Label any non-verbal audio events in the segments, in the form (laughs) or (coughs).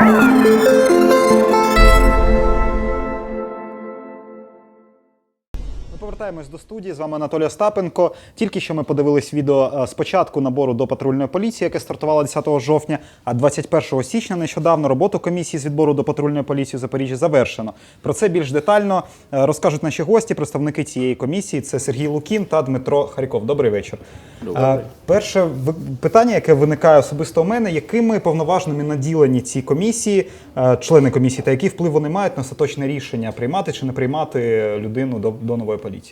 Thank you. Повертаємось до студії. З вами Анатолій Остапенко. Тільки що ми подивились відео е, з початку набору до патрульної поліції, яке стартувало 10 жовтня. А 21 січня нещодавно роботу комісії з відбору до патрульної поліції у Запоріжжі завершено. Про це більш детально е, розкажуть наші гості, представники цієї комісії. Це Сергій Лукін та Дмитро Харьков. Добрий вечір. Е, Перше питання, яке виникає особисто у мене, якими повноваженими наділені ці комісії, е, члени комісії, та який вплив вони мають на остаточне рішення приймати чи не приймати людину до, до нової поліції?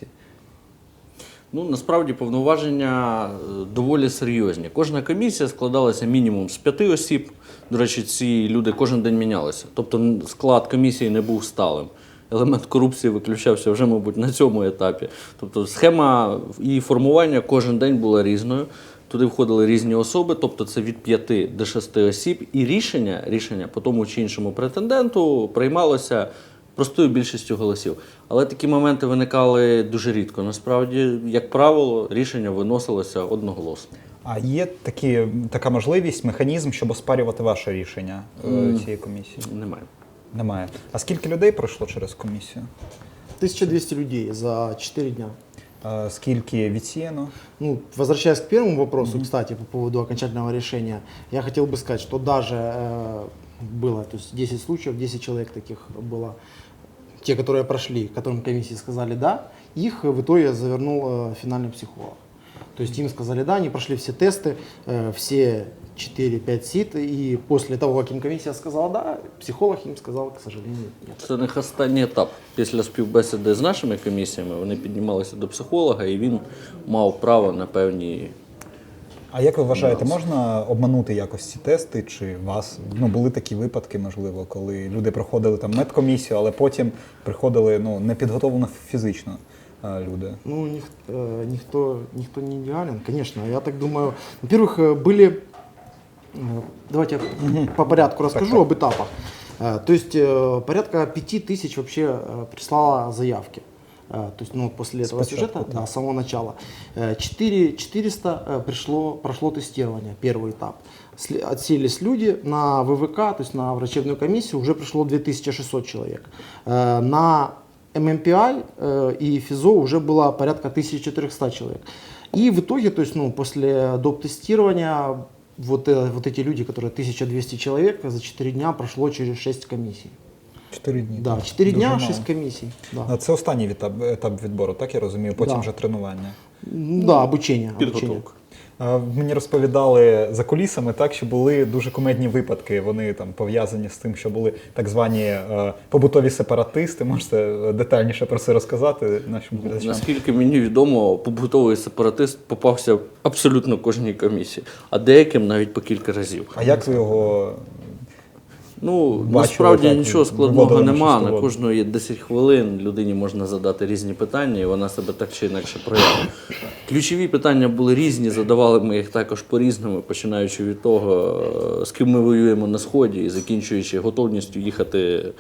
Ну, насправді повноваження е, доволі серйозні. Кожна комісія складалася мінімум з п'яти осіб. До речі, ці люди кожен день мінялися. Тобто склад комісії не був сталим. Елемент корупції виключався вже, мабуть, на цьому етапі. Тобто схема і формування кожен день була різною. Туди входили різні особи, тобто це від 5 до 6 осіб, і рішення, рішення по тому чи іншому претенденту приймалося простою більшістю голосів. Але такі моменти виникали дуже рідко. Насправді, як правило, рішення виносилося одноголосно. А є такі, така можливість, механізм, щоб оспарювати ваше рішення е, цієї комісії? Немає. Немає. А скільки людей пройшло через комісію? 1200 людей за 4 дня. А скільки відсіяно? Ну, возвращаясь к первому вопросу, кстати, по поводу окончательного решения, я хотел бы сказать, что даже э, было, то есть 10 случаев, 10 человек таких было, те, которые прошли, которым комиссии сказали «да», их в итоге завернул э, финальный психолог. То есть им сказали «да», они прошли все тесты, э, все 4-5 сит, и после того, как им комиссия сказала «да», психолог им сказал, к сожалению, «нет». Це не останній етап. Після співбесіди з нашими комісіями вони піднімалися до психолога, і він мав право на певні. А як ви вважаєте, можна обманути якось ці тести? Чи у вас ну, були такі випадки, можливо, коли люди проходили там медкомісію, але потім приходили ну, непідготовлено фізично е, люди? Ну, них- э, никто, никто не идеален, конечно. Я так думаю, во-первых, э, были, э, давайте я по порядку расскажу об этапах. Э, То есть э, порядка пяти тысяч вообще э, прислало заявки. Э, То есть, ну, после этого Спочатку, сюжета, да, с самого начала. Э, Четыре- 400 э, пришло, прошло тестирование, первый этап. Сли- Отселись люди на ВВК, то есть на врачебную комиссию, уже пришло 2600 человек. Э, На ММПИ э, и ФИЗО уже было порядка 1400 человек. И в итоге, то есть, ну, после доп. тестирования, вот, э, вот эти люди, которые 1200 человек, за 4 дня прошло через 6 комиссий. Чотири дні. Да, так. 4 Дуже дня. 6 комиссий. Да, Це останній етап, етап відбору, так я розумію. Потім Да. вже тренування. Ну, да обучение. обучение. Підготовка. Мені розповідали за кулісами, так що були дуже кумедні випадки. Вони там пов'язані з тим, що були так звані е, побутові сепаратисти. Можете е, детальніше про це розказати нашим глядачам? Наскільки мені відомо, побутовий сепаратист попався абсолютно кожній комісії, а деяким навіть по кілька разів. А як ви його Ну, насправді нічого складного нема. На кожного є 10 хвилин. Людині можна задати різні питання, і вона себе так чи інакше проявить. Ключові питання були різні, задавали ми їх також по-різному, починаючи від того, е, з ким ми воюємо на сході, і закінчуючи готовністю їхати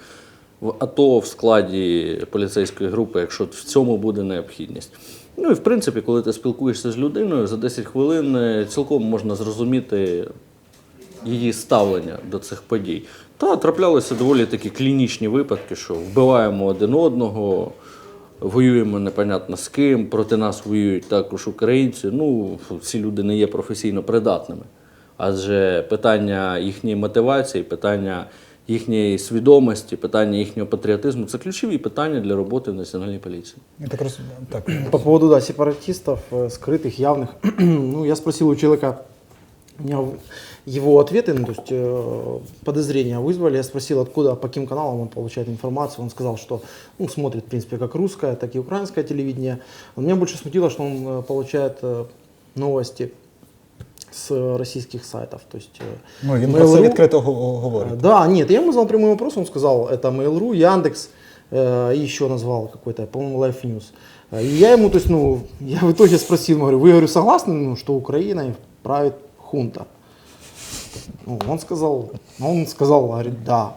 в АТО в складі поліцейської групи, якщо в цьому буде необхідність. Ну і в принципі, коли ти спілкуєшся з людиною, за 10 хвилин е, цілком можна зрозуміти її ставлення до цих подій. Та траплялися доволі такі клінічні випадки, що вбиваємо один одного, воюємо непонятно з ким, проти нас воюють також українці. Ну, ці люди не є професійно придатними. Адже питання їхньої мотивації, питання їхньої свідомості, питання їхнього патріотизму це ключові питання для роботи національної поліції. я так роз... так. По поводу да, сепаратистов, э, скрытых, явных, (clears throat) ну, я спросил у человека, у меня его ответы, ну, то есть э, подозрения вызвали, я спросил, откуда, по каким каналам он получает информацию, он сказал, что ну, смотрит, в принципе, как русское, так и украинское телевидение. Но меня больше смутило, что он э, получает э, новости с российских сайтов, то есть... э, Ну, він про це відкрито го- говорить. Да, нет, я ему задал прямой вопрос, он сказал, это Mail.ru, Яндекс, э, и еще назвал какой-то, по-моему, Life News. И я ему, то есть, ну, я в итоге спросил, говорю, вы, говорю, согласны, ну, что Украиной правит хунта? Ну, он сказал, он сказал, говорит, да.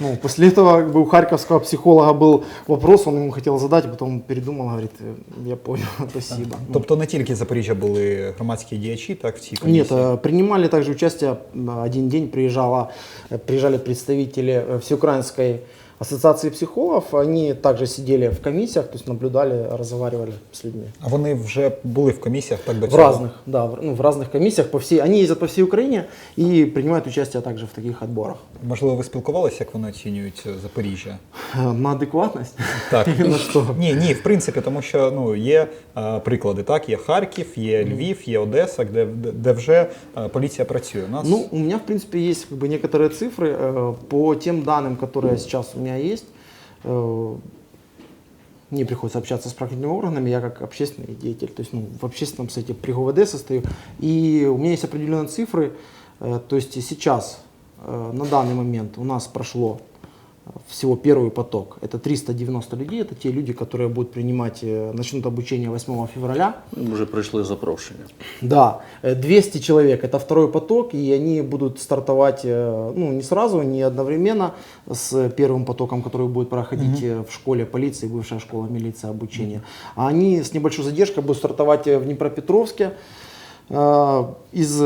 Ну, после этого как бы у харьковского психолога был вопрос, он ему хотел задать, а потом передумал, говорит, «Э, я понял, (laughs) спасибо. Ну, Тобто не тільки з Запоріжжя були громадські діячі, так в цій комісії? Нет, э, принимали также участие, м, один день приезжала, э, приезжали представители э, Всеукраинской ассоциации психологов, они также сидели в комиссиях, то есть наблюдали, разговаривали с людьми. А вони вже були в комісіях так до В цього? разных, да, в, ну, в разных комиссиях по всей, они ездят по всей Украине и принимают участие также в таких отборах. Можливо, ви спілкувалися, як вони оцінюють е, Запоріжжя? (laughs) Э, На адекватность? Так. (laughs) На что? Ні, ні, в принципі, тому що ну, є е, приклади, так? Є Харків, є Львів, є Одеса, де, де, де вже е, поліція працює. У нас Ну, у меня, в принципе, есть как бы некоторые цифры э, по тем данным, которые сейчас у меня есть. Э, мне приходится общаться с правоохранительными органами, я как общественный деятель, то есть ну, в общественном сайте при ГУВД состою, и у меня есть определенные цифры, э, то есть сейчас, э, на данный момент у нас прошло э, всего первый поток, это 390 людей, это те люди, которые будут принимать, э, начнут обучение 8 февраля, Ми вже прийшли запрошення. да, э, 200 человек это второй поток, и они будут стартовать э, ну, не сразу, не одновременно с первым потоком, который будет проходить э, в школе полиции, бывшая школа милиции обучения. А они с небольшой задержкой будут стартовать э, в Днепропетровске. Э, Из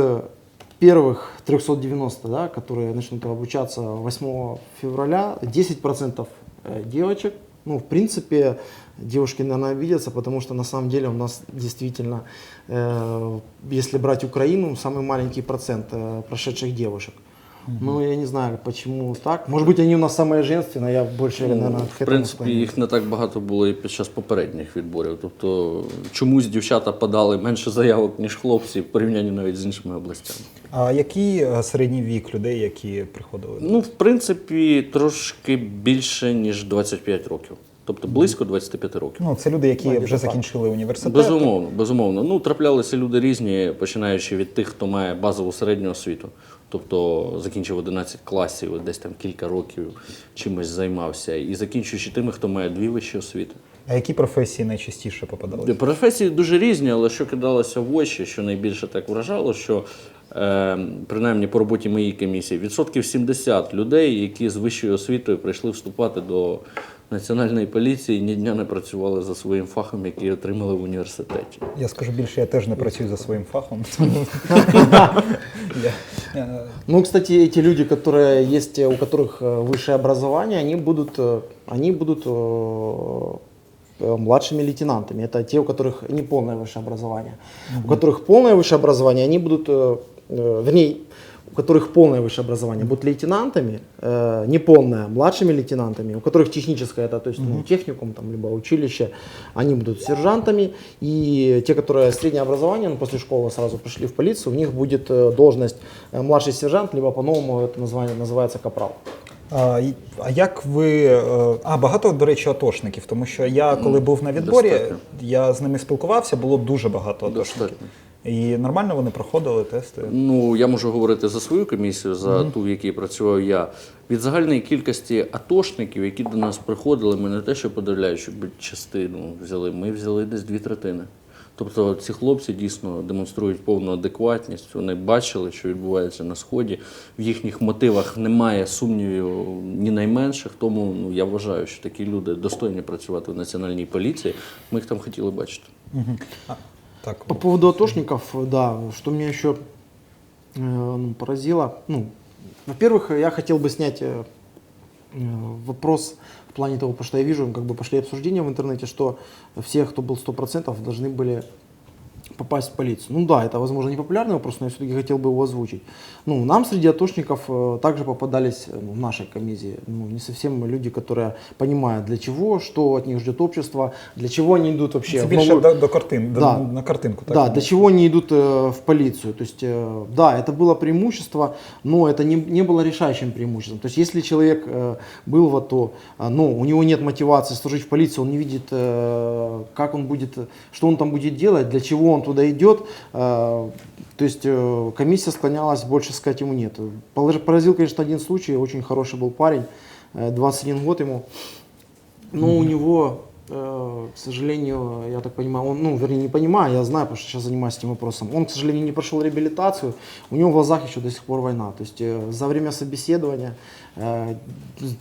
первых 390, да, которые начнут обучаться 8 февраля, 10% э, девочек. Ну, в принципе, девушки, наверное, обидятся, потому что на самом деле у нас действительно, э, если брать Украину, самый маленький процент э, прошедших девушек. Ну, я не знаю, почему так. Может быть, они у нас самые женственные, я больше, наверное, Ну, к в этому принципі, склоняюсь. їх не так багато було і під час попередніх відборів. Тобто чомусь дівчата подали менше заявок, ніж хлопці, в порівнянні навіть з іншими областями. А який е, середній вік людей, які приходили? Ну, в принципі, трошки більше, ніж 25 років. Тобто близько 25 років. Ну, це люди, які Майже вже так. закінчили університет. Безумовно, безумовно. Ну, траплялися люди різні, починаючи від тих, хто має базову середню освіту. Тобто закінчив 11 класів, десь там кілька років чимось займався. І закінчуючи тими, хто має дві вищі освіти. А які професії найчастіше попадали? Професії дуже різні, але що кидалося в очі, що найбільше так вражало, що принаймні по роботі моєї комісії відсотків 70 людей, які з вищою освітою прийшли вступати до національної поліції, ні дня не працювали за своїм фахом, який отримали в університеті. Я скажу більше, я теж не працюю за своїм фахом. (laughs) Я- е, Ну, кстати, эти люди, которые есть, э, у которых э, высшее образование, они будут, э, они будут э, э, младшими лейтенантами. Это те, у которых не полное высшее образование. У которых полное высшее образование, они будут, э, э, вернее, у которых полное высшее образование, будут лейтенантами, э, неполное младшими лейтенантами, у которых техническое, это то есть ну, техникум, там, либо училище, они будут сержантами, и те, которые среднее образование, ну, после школы сразу пришли в полицию, у них будет э, должность э, младший сержант, либо по-новому это название называется капрал. А, й- а як ви. е, А, багато, до речі, атошників, тому що я, коли був на відборі, достатньо. я з ними спілкувався, було дуже багато атошників. Достатньо. І нормально вони проходили тести. Ну, я можу говорити за свою комісію, за ту, в якій працював я. Від загальної кількості атошників, які до нас приходили, ми не те, що подивляючи частину взяли, ми взяли десь дві третини. Тобто ці хлопці дійсно демонструють повну адекватність. Вони бачили, що відбувається на сході. В їхніх мотивах немає сумнівів ні найменших. Тому ну, я вважаю, що такі люди достойні працювати в національній поліції. Ми їх там хотіли бачити. Так, По поводу атошников, да, что меня еще э, ну, поразило. Ну, во-первых, я хотел бы снять э, э, вопрос в плане того, потому что я вижу, как бы пошли обсуждения в интернете, что все, кто был 100%, должны были попасть в полицию. Ну да, это, возможно, не популярный вопрос, но я все-таки хотел бы его озвучить. Ну, нам среди атошников э, также попадались э, ну, в нашей комиссии ну, не совсем люди, которые понимают, для чего, что от них ждет общество, для чего они идут вообще Це в більше новую- до, до картин, до- Да. на картинку. Так? да, для чего они идут э, в полицию. То есть, э, да, это было преимущество, но это не, не было решающим преимуществом. То есть, если человек э, был в АТО, а, но у него нет мотивации служить в полиции, он не видит, э, как он будет, что он там будет делать, для чего он туда идет, э, то есть э, комиссия склонялась больше сказать ему нет. Поразил, конечно, один случай, очень хороший был парень, э, 21 год ему, но у него э, к сожалению, я так понимаю, он, ну, вернее, не понимаю, я знаю, потому что сейчас занимаюсь этим вопросом. Он, к сожалению, не прошел реабилитацию, у него в глазах еще до сих пор война. То есть э, за время собеседования, э,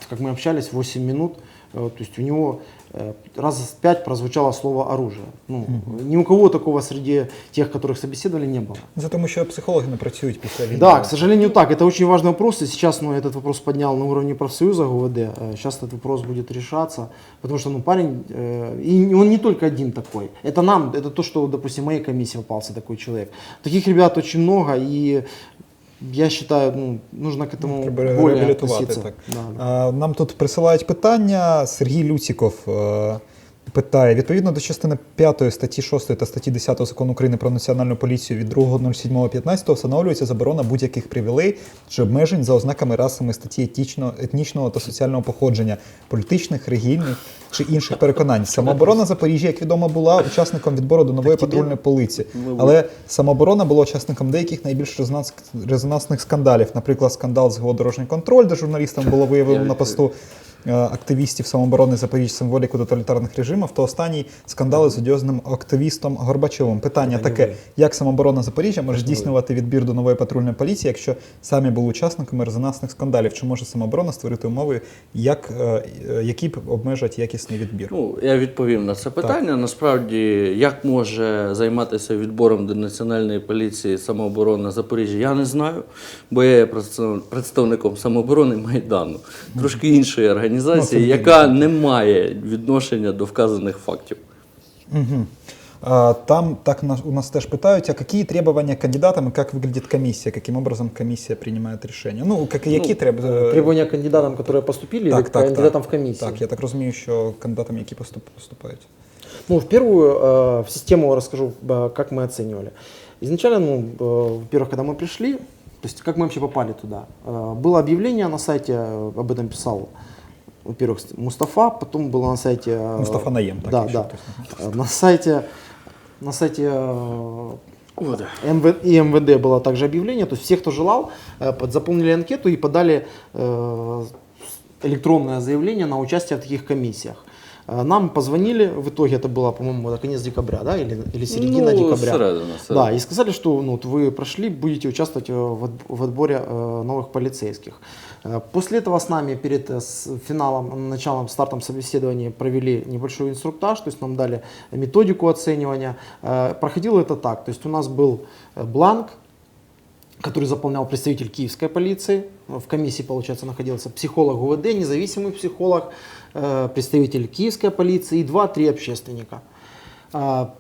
как мы общались, 8 минут, э, то есть у него э, раз пять прозвучало слово оружие. Ну, Ни у кого такого среди тех, которых собеседовали, не было. Це тому, що психологи не працюють після війни. Да, к сожалению, так. Это очень важный вопрос. И сейчас ну, этот вопрос поднял на уровне профсоюза ГУВД. Э, Сейчас этот вопрос будет решаться. Потому что ну, парень, э, и он не только один такой. Это нам, это то, что, допустим, в моей комиссии попался такой человек. Таких ребят очень много. И я считаю, ну, нужно к этому Треба более реабілітувати относиться. так. Да, да. А, Нам тут присилають питання. Сергій Люціков е, питає: відповідно до частини 5 статті 6 та статті 10 закону України про національну поліцію від 2.07.15 встановлюється заборона будь-яких привілей чи обмежень за ознаками расами статті етнічного, етнічного та соціального походження, політичних, релігійних чи інших переконань. Самооборона Запоріжжя, як відомо, була учасником відбору до нової патрульної поліції. Але самооборона була учасником деяких найбільш резонанс- резонансних скандалів, наприклад, скандал з дорожній контроль, де журналістам було виявлено на посту активістів самооборони Запоріжжя символіку тоталітарних режимів, то останній скандали з одіозним активістом Горбачовим. Питання таке: як самооборона Запоріжжя може здійснювати відбір до нової патрульної поліції, якщо самі були учасниками резонансних скандалів? Чи може самооборона створити умови, як, е, е, які б обмежать якісний відбір? Ну, я відповів на це питання. Насправді, як може займатися відбором до національної поліції самооборони Запоріжжя, я не знаю, бо я є представником самооборони Майдану, трошки іншої Ну, організації, яка не має відношення до вказаних фактів. Угу. Там так нас- у нас теж питають, а какие требования к кандидатам и как выглядит комиссия, каким образом комиссия принимает решение? Ну, как, які треб... е, Требования к кандидатам, которые поступили, или к кандидатам в комиссию? Так, я так розумію, що кандидатам, які поступ, поступають. Ну, в первую, э, в систему расскажу, э, как мы оценивали. Изначально, ну, э, во-первых, когда мы пришли, то есть как мы вообще попали туда, э, было объявление на сайте, э, об этом писал, во-первых, Мустафа, потом было на сайте... э, Мустафа Наем, так Да, еще, да. то Э, На сайте, на сайте э, да. МВ, и МВД было также объявление, то есть все, кто желал, заполнили анкету и подали электронное заявление на участие в таких комиссиях. Нам позвонили, в итоге это было, по-моему, конец декабря, да, или, или середина ну, декабря. Середина, Да, середина. и сказали, что ну, вот вы прошли, будете участвовать в, отб- в отборе э, новых полицейских. Э, После этого с нами перед э, с финалом, началом, стартом собеседования провели небольшой инструктаж, то есть нам дали методику оценивания. Э, Проходило это так, то есть у нас был э, бланк, который заполнял представитель киевской полиции. В комиссии, получается, находился психолог ГУВД, независимый психолог, э, представитель киевской полиции и два-три общественника. А,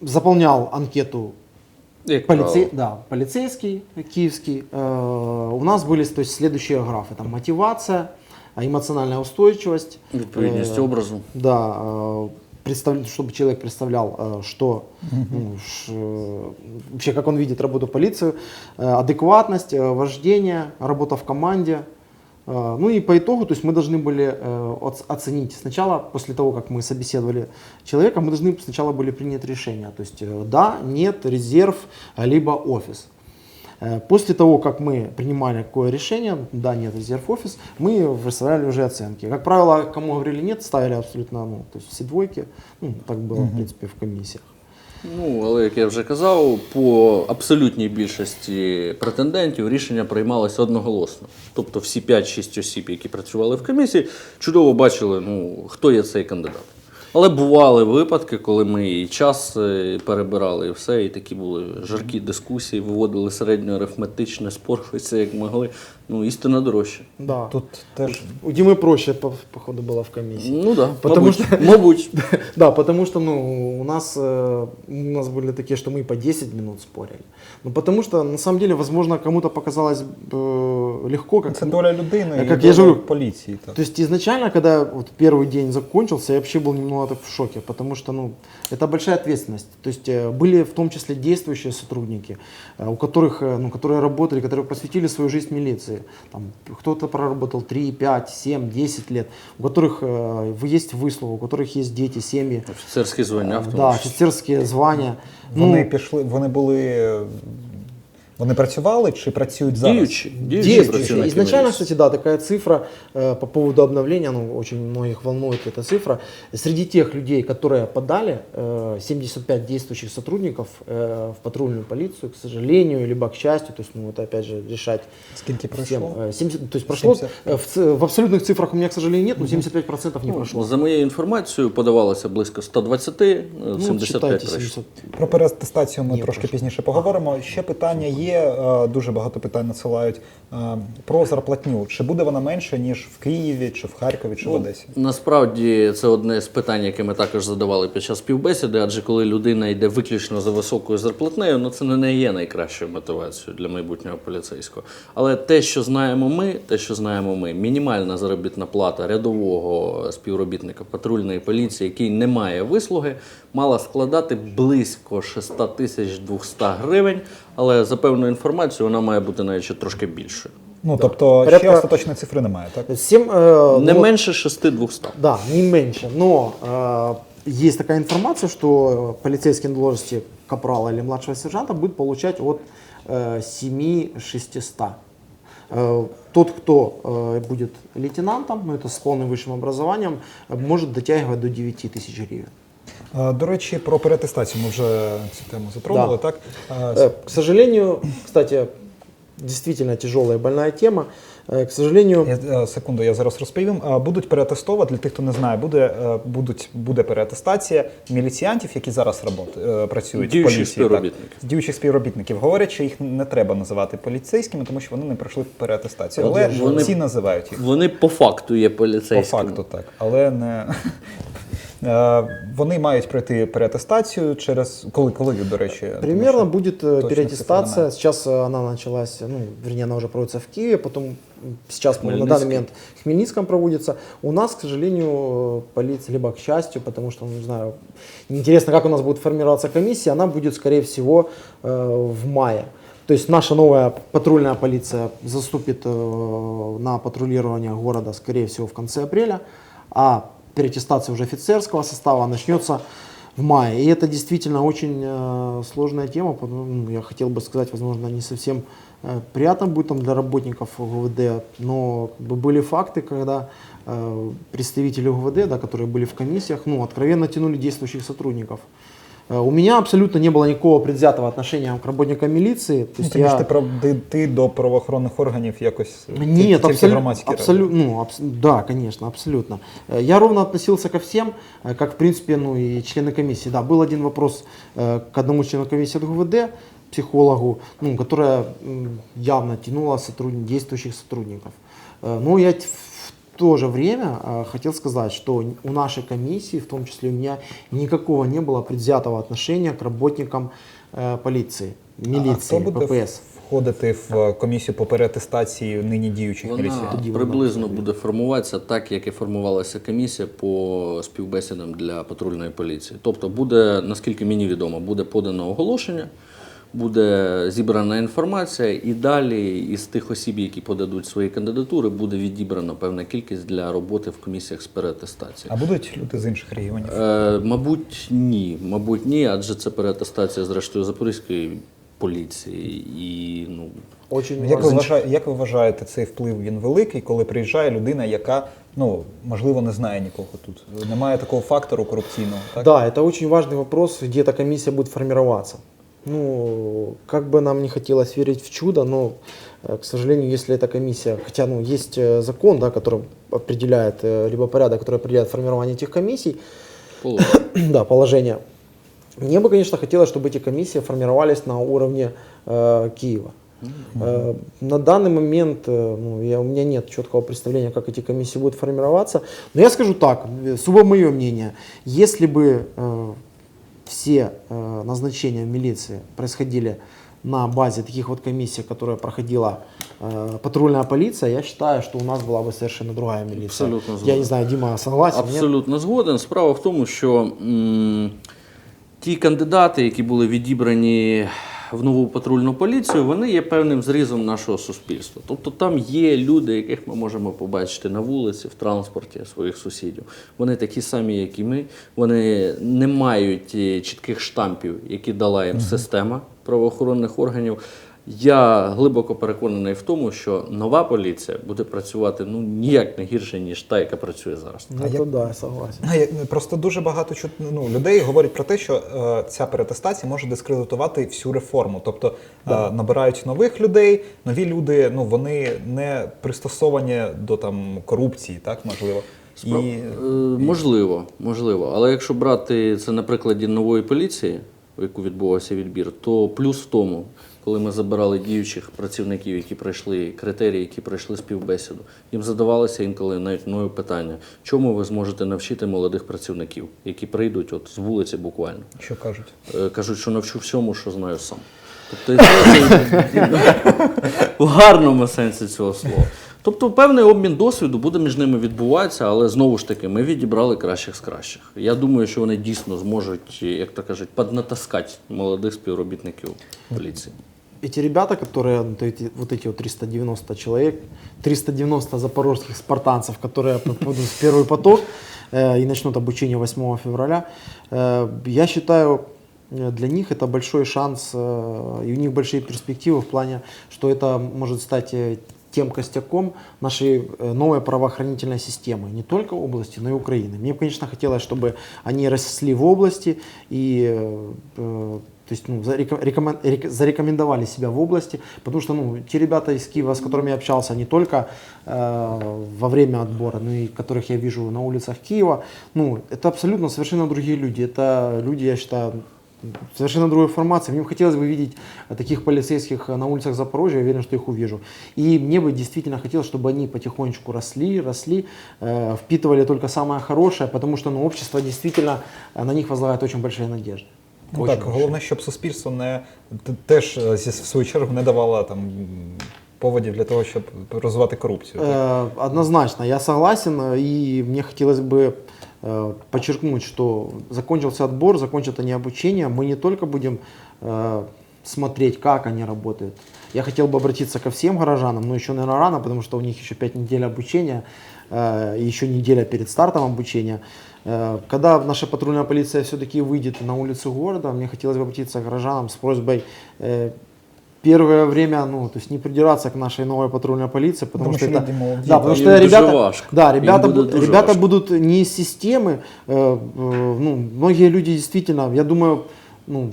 Заполнял анкету Як полицей, правило. да, полицейский киевский. Э, У нас были то есть, следующие графы. Там мотивация, а, эмоциональная устойчивость. Відповідність э, образу. Да, э, представ- чтобы человек представлял, э, что ну, ш- э, вообще как он видит работу полиции, э, адекватность, э, вождение, работа в команде. Э, Ну и по итогу, то есть мы должны были э, оц- оценить сначала, после того, как мы собеседовали человека, мы должны сначала были принять решение. То есть э, да, нет, резерв, а, либо офис. Э, После того, как мы принимали какое решение, да, нет, резерв офис, мы выставляли уже оценки. Как правило, кому говорили нет, ставили абсолютно, ну, то есть все двойки. Ну, так было, в принципе, в комиссиях. Ну, але як я вже казав, по абсолютній більшості претендентів рішення приймалося одноголосно. Тобто всі 5-6 осіб, які працювали в комісії, чудово бачили, ну, хто є цей кандидат. Але бували випадки, коли ми і час е, перебирали, і все, і такі були жаркі дискусії, виводили середньоарифметичне, спорилися як могли. Ну, істина дорожча. Да. Тут теж У Димы проще, по- походу, было в комиссии. Ну так, да, Потому мабуть, що- мабуть. (laughs) Да, потому что, ну, у нас, э, у нас были такие, что мы по 10 минут спорили. Ну, потому что, на самом деле, возможно, кому-то показалось э, легко, как... це доля людини А і як доля я ж говорю, поліції. Так. То есть изначально, когда вот первый день закончился, я вообще был немного так в шоке, потому что, ну, это большая ответственность. То есть э, были в том числе действующие сотрудники, э, у которых, э, ну, которые работали, которые посвятили свою жизнь милиции. Там кто-то проработал 3, 5, 7, 10 лет, у которых э, есть выслуга, у которых есть дети, семьи. Офіцерські звання в тому Да, числі. офицерские звания. Вони Ну, пішли, вони були. е, Вони працювали чи працюють зараз? Діючі, діючі Действующие. працівники Изначально, міліції. кстати, да, такая цифра э, по поводу обновления, ну, очень многих волнует эта цифра. Среди тех людей, которые подали, э, 75 действующих сотрудников э, в патрульную полицию, к сожалению, либо к счастью, то есть, ну, это опять же решать Скільки всем. пройшло? Э, 70, то есть прошло, 70. э, в, ц- в абсолютных цифрах у меня, к сожалению, нет, но 75% не прошло. За моєю інформацією, подавалося близько 120, е, Ну, 75 считайте, пройшло. 70. Про переатестацію ми Ні, трошки прошу. пізніше поговоримо. Ще питання є, е, дуже багато питань надсилають е, про зарплатню. Чи буде вона менше, ніж в Києві, чи в Харкові, чи в Одесі? Насправді це одне з питань, яке ми також задавали під час співбесіди, адже коли людина йде виключно за високою зарплатнею, ну це не є найкращою мотивацією для майбутнього поліцейського. Але те, що знаємо ми, те, що знаємо ми, мінімальна заробітна плата рядового співробітника патрульної поліції, який не має вислуги, мала складати близько 6 тисяч 200 гривень, але за певною інформацією вона має бути навіть ще трошки більшою. Ну тобто ще Порядка- остаточної цифри немає, так? Всем, э, Не ну, вот- менше 6-200. Да, не меньше. Но э, есть такая информация, что полицейские на должности капрала или младшего сержанта будет получать от э, 7600. Э, Тот, кто э, будет лейтенантом, ну это с полным высшим образованием, э, может дотягивать до 9 тысяч гривен. До речі, про переатестацію ми вже цю тему затронули, Да. так? Э, К сожалению, кстати, действительно тяжелая больная тема. Э, К сожалению, Я, е, секунду, я зараз розповім. Будуть переатестовувати, для тих, хто не знає, буде, е, будуть, буде переатестація міліціянтів, які зараз робот, е, працюють Діючих в поліції. співробітників. Так, діючих співробітників. Говорять, що їх не треба називати поліцейськими, тому що вони не пройшли переатестацію. Але Вони- всі називають їх. Вони по факту є По факту так, але не. (laughs) Е, Вони мають пройти переатестацію через коли, коли до речі, тому Примерно що- будет э, точно цифры переаттестация. немає. Сейчас э, она началась, ну, вернее, она уже проводится в Киеве, потом м, сейчас по-моему, на данный Хмельницкий. момент в Хмельницком проводится. У нас, к сожалению, э, полиция, либо к счастью, потому что, ну, не знаю, интересно, как у нас будет формироваться комиссия, она будет, скорее всего, э, в мае. То есть наша новая патрульная полиция заступит э, на патрулирование города, скорее всего, в конце апреля, а переаттестация уже офицерского состава начнется в мае. И это действительно очень э, сложная тема. потому, ну, Я хотел бы сказать, возможно, не совсем э, приятно будет там для работников ГУВД, но как бы были факты, когда э, представители ГУВД, да, которые были в комиссиях, ну, откровенно тянули действующих сотрудников. Э, У меня абсолютно не было никакого предвзятого отношения к работникам милиции. То Ну, есть тому я... ж ти, про- ти, ти до правоохоронних органів якось тільки- Нет, тільки абсолютно, громадські абсолютно, ну, абс- да, конечно, абсолютно. Э, Я ровно относился ко всем, э, как в принципе, ну и члены комиссии. Да, был один вопрос э, к одному члену комиссии от ГУВД, психологу, ну, которая м, явно тянула сотруд- действующих сотрудников. Э, Но я т- в то же время э, хотел сказать, что у нашей комиссии, в том числе у меня, никакого не было предвзятого отношения к работникам э, полиции, А милиции, хто буде ППС. входити в комісію по переатестації нині діючих Вона міліціянтів? Тоді вона приблизно буде. буде формуватися так, як і формувалася комісія по співбесідам для патрульної поліції. Тобто буде, наскільки мені відомо, буде подано оголошення, буде зібрана інформація, і далі із тих осіб, які подадуть свої кандидатури, буде відібрана певна кількість для роботи в комісіях з переатестації. А будуть люди з інших регіонів? Е, мабуть, ні. Мабуть, ні, адже це переатестація зрештою Запорізької поліції і ну. Очень Як ви, важно. вважаєте, як ви вважаєте, цей вплив він великий, коли приїжджає людина, яка ну можливо не знає нікого тут? Немає такого фактору корупційного, так? Да, это очень важный вопрос, где эта комиссия будет формироваться. Ну, как бы нам не хотелось верить в чудо, но, э, к сожалению, если эта комиссия, хотя ну, есть э, закон, да, который определяет, э, либо порядок, который определяет формирование этих комиссий, (coughs) да, положение. Мне бы, конечно, хотелось, чтобы эти комиссии формировались на уровне э, Киева. Э, На данный момент ну, я, у меня нет четкого представления, как эти комиссии будут формироваться. Но я скажу так, сугубо мое мнение, если бы э, все э, назначения в милиции происходили на базе таких вот комиссий, которые проходила э, патрульная полиция, я считаю, что у нас была бы совершенно другая милиция. Абсолютно Я згоден. не знаю, Дима согласен? нет? Абсолютно згоден. Справа в тому, що м, ті кандидати, які були відібрані в нову патрульну поліцію, вони є певним зрізом нашого суспільства. Тобто там є люди, яких ми можемо побачити на вулиці, в транспорті своїх сусідів. Вони такі самі, як і ми. Вони не мають е, чітких штампів, які дала їм система правоохоронних органів. Я глибоко переконаний в тому, що нова поліція буде працювати ну ніяк не гірше, ніж та, яка працює зараз. Ну, А як- да, согласен. А я- Просто дуже багато чут- ну, людей говорять про те, що е, ця перетестація може дискредитувати всю реформу. Тобто е, набирають нових людей, нові люди, ну вони не пристосовані до там корупції, так можливо. Справ- І Е, можливо, можливо. Але якщо брати це на прикладі нової поліції, в яку відбувався відбір, то плюс в тому, коли ми забирали діючих працівників, які пройшли критерії, які пройшли співбесіду, їм задавалося інколи навіть мною питання, чому ви зможете навчити молодих працівників, які прийдуть от з вулиці буквально. що кажуть? Е, Кажуть, що навчу всьому, що знаю сам. Тобто в гарному сенсі цього слова. Тобто певний обмін досвіду буде між ними відбуватися, але знову ж таки, ми відібрали кращих з кращих. Я думаю, що вони дійсно зможуть, як то кажуть, поднатаскати молодих співробітників поліції. Эти ребята, которые, вот эти, вот эти вот 390 человек, 390 запорожских спартанцев, которые попадут в первый поток э, и начнут обучение 8 февраля, э, я считаю, э, для них это большой шанс, э, и у них большие перспективы в плане, что это может стать э, тем костяком нашей э, новой правоохранительной системы, не только области, но и Украины. Мне, конечно, хотелось, чтобы они росли в области и э, то есть, ну, зареком- рекомен- рек- зарекомендовали себя в области, потому что ну, те ребята из Киева, с которыми я общался не только э, во время отбора, но и которых я вижу на улицах Киева, ну, это абсолютно совершенно другие люди. Это люди, я считаю, совершенно другой формации. Мне бы хотелось бы видеть таких полицейских на улицах Запорожья, я уверен, что их увижу. И мне бы действительно хотелось, чтобы они потихонечку росли, росли, э, впитывали только самое хорошее, потому что ну, общество действительно э, на них возлагает очень большие надежды. Ну, Очень так, большие. головне, щоб суспільство не т- теж е, зі в свою чергу не давало там поводів для того, щоб розвивати корупцію. так? Э, Однозначно, я согласен, э, и мне хотелось бы э, подчеркнуть, что закончился отбор, закончится не обучение, мы не только будем э, смотреть, как они работают. Я хотел бы обратиться ко всем горожанам, но еще, наверное, рано, потому что у них еще 5 недель обучения, э, и еще неделя перед стартом обучения. Э, Когда наша патрульная полиция все-таки выйдет на улицы города, мне хотелось бы обратиться к горожанам с просьбой э, первое время, ну, то есть не придираться к нашей новой патрульной полиции, потому, Потому что, что это, люди молодые, да, потому да. что Им дуже ребята, важко. да, Им ребята, буде бу- дуже ребята важко. будут не из системы, э, э, ну, многие люди действительно, я думаю, ну,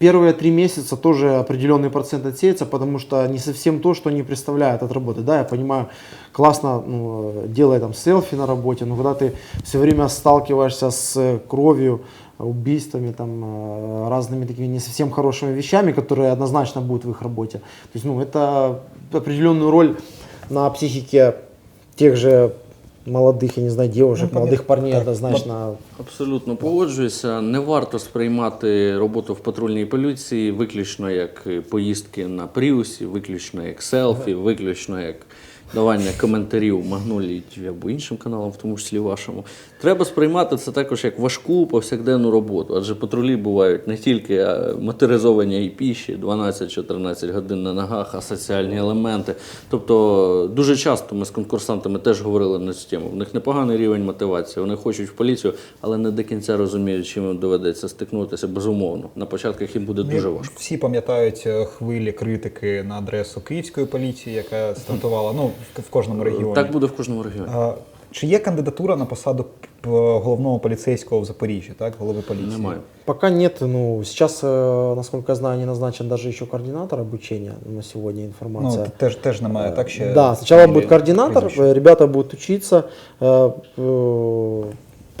первые три месяца тоже определенный процент отсеется, потому что не совсем то, что они представляют от работы. Да, я понимаю, классно ну, э, делая там селфи на работе, но когда ты все время сталкиваешься с э, кровью, убийствами, там, э, разными такими не совсем хорошими вещами, которые однозначно будут в их работе. То есть, ну, это определенную роль на психике тех же молодых, я не знаю, девушек, Ну, молодых парней Так, однозначно Абсолютно погоджуюся. Не варто сприймати роботу в патрульній поліції виключно як е, поїздки на пріусі, виключно як селфі, виключно як давання коментарів Магнолії або іншим каналам, в тому числі вашому. Треба сприймати це також як важку повсякденну роботу, адже патрулі бувають не тільки е, моторизовані і піші, 12-14 годин на ногах, а соціальні елементи. Тобто дуже часто ми з конкурсантами теж говорили на цю тему. В них непоганий рівень мотивації. Вони хочуть в поліцію, але не до кінця розуміють, чим їм доведеться стикнутися. Безумовно. На початках їм буде дуже важко. Всі пам'ятають е, хвилі критики на адресу київської поліції, яка стартувала ну, в, кожному регіоні. Так буде в кожному регіоні. А, чи є кандидатура на посаду головного поліцейського в Запоріжжі, так? Голови поліції? Немає. Пока нет, ну, сейчас, э, насколько я знаю, не назначен даже еще координатор обучения на сегодня информация. Ну, теж, теж немає, так ще. Да, сначала будет координатор, э, ребята будут учиться.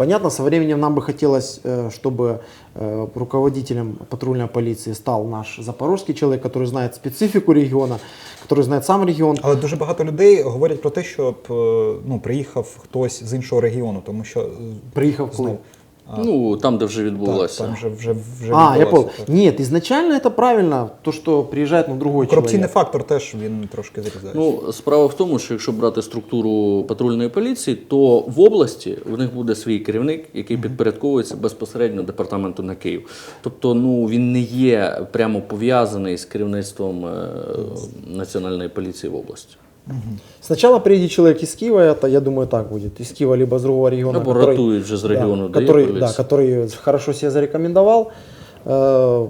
Э, э, Понятно, со временем нам бы хотелось, э, чтобы э, руководителем патрульной полиции стал наш запорожский человек, который знает специфику региона, который знает сам регион. Але дуже багато людей говорять про те, щоб е, ну, приїхав хтось з іншого регіону, тому що е, Приехав Ну там, де вже так, відбулося. там вже, вже, вже А, я понял. так. Нет, изначально это правильно, то, что приезжает на другой Корупційний человек. фактор теж він трошки зрізає. Ну, справа в тому, що якщо брати структуру патрульної поліції, то в області в них буде свій керівник, який підпорядковується безпосередньо департаменту на Київ. Тобто, ну він не є прямо пов'язаний з керівництвом е, національної поліції в області. Сначала приедет человек из Киева, это, я думаю, так будет. Из Киева, либо с другого региона. Або который- ратують вже з регіону, да, де є который, да, поліція. который хорошо себя зарекомендовал. Э,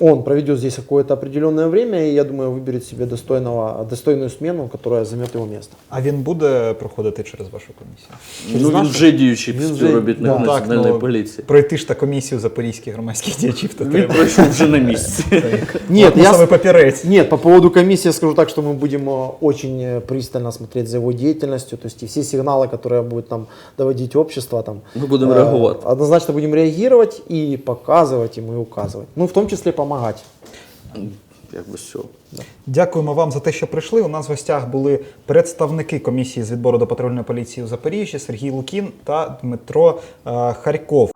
он проведет здесь какое-то определенное время, и я думаю, выберет себе достойного, достойную смену, которая займет его место. А він буде проходити через вашу комісію? Ну, він нашу- вже діючий Він вже- співробітник да. національної ну, поліції. Пройти ж та комісію запорізьких громадських діячів то Він треба. пройшов вже на місці. Нет, я саме с- папірець. Нет, по поводу комиссии я скажу так, что мы будем э, очень э, пристально смотреть за его деятельностью, то есть и все сигналы, которые будет нам доводить общество, там, Ми будемо э, реагувати. однозначно будем реагировать и показывать ему и указывать. Ну, в том числе помогать. Якби цього. Дякуємо вам за те, що прийшли. У нас в гостях були представники комісії з відбору до патрульної поліції у Запоріжжі Сергій Лукін та Дмитро е, Харьков.